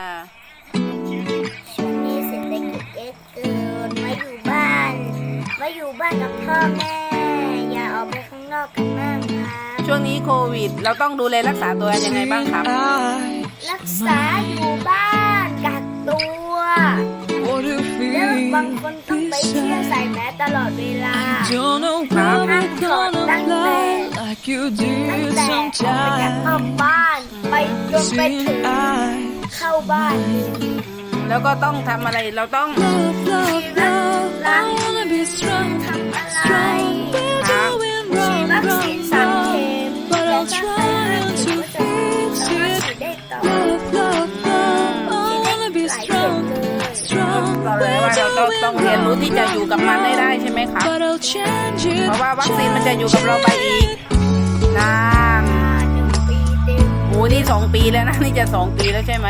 อ่าช่วงนี้เศรษฐกิจเอ็กเกินมาอยู่บ้านมาอยู่บ้านกับพ่อแม่ อย่าออกไปข้างนอกกันมากครับช่วงนี้โควิด เราต้องดูแลรักษาตัวยังไงบ้างครับ รักษาอยู่บ้านกักตัวแล้วบางคนต้องไปเที่ยวใส่แมสตลอดเวลา Don't know what we're gonna fly like you ตั้ง did แต่ออกมาจากน sometimes. อกบ้านไปจนไปถึง I เข้าบ้านเลยแล้วก็ต้องทำอะไรเราต้อง love, love, love. I wanna be strong, ทำอะไร strong. We're doing ฉีด wrong, วัคซีน wrong, สามเข็ม wrong. But แล้ว I'm ถ้า trying ฉี to ดก็จะ fix สามารถ it. ฉีดได้ต่อ Love, love, love. I wanna be หลายเข็ม strong, เลย strong. ต่อเลยว่า We're เราต้อง doing ต้องเรียนรู้ที่จะอยู่กับมันให้ได้ wrong, ใช่ไหมครับ but I'll change it. เพราะว่าวัคซีนมันจะอยู่กับเราไปอีก สองปีแล้วนะนี่จะสองปีแล้วใช่ไหม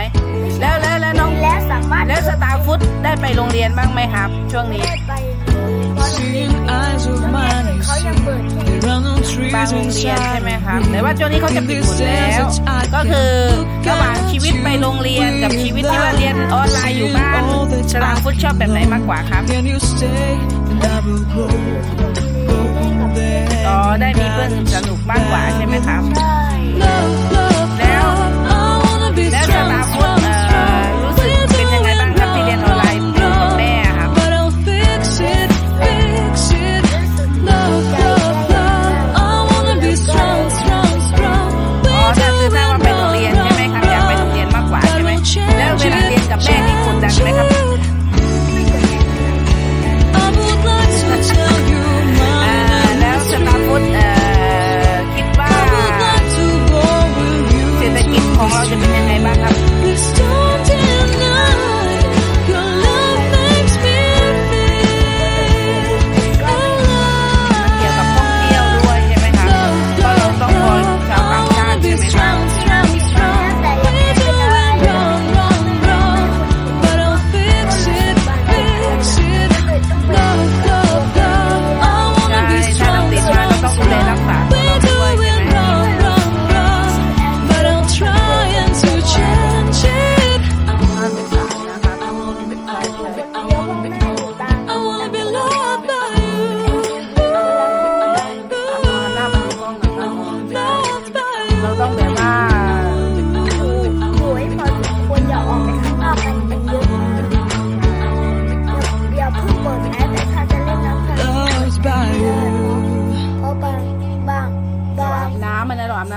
แล้วแล้วแล้วน้องและสามารถแล้วสตาร์ฟุตได้ไปโรงเรียนบ้างไหมครับ ช่วงนี้ได้ไปเลยเพราะ Seeing eyes of โรงเรียน mine, อื่น you เขายัง see. เปิดแค่ There are no บาง trees โรงเรียนใช่ inside ไหมครับ me. แต่ว่าช่วงนี้เขาจะปิดหมดแล้ว ก็คือระหว่างชีวิตไปโรงเรียนกับชีวิตที่ว่าเรียนออนไลน์อยู่บ้านสตาร์ฟุตชอบแบบไหนมากกว่าครับ Can you stay? And I will go, go there. อ๋อได้มีเพื่อนสนุกมากกว่าใช่ไหมครับ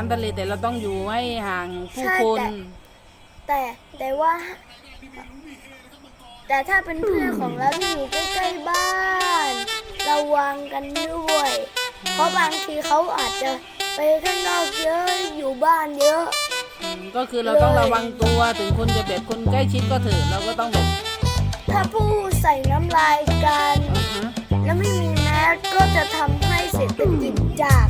นนะเราอาบน้ำทะเลแต่เราต้องอยู่ให้ห่างผู้ใช่คนแต่แต่ว่า แต่ถ้าเป็นเพื่อนของเราที่อยู่ใกล้ๆบ้านระวังกันด้วย เพราะบางทีเขาอาจจะไปข้างนอกเยอะอยู่บ้านเยอะ อืมก็คือเราต้องระวังตัวถึงคนจะแบบคนใกล้ชิดก็เถอะเราก็ต้องแบบถ้าผู้ใส่น้ำลายกัน อือฮะ แล้วไม่มีแมสก็จะทำให้เศรษฐกิจจาก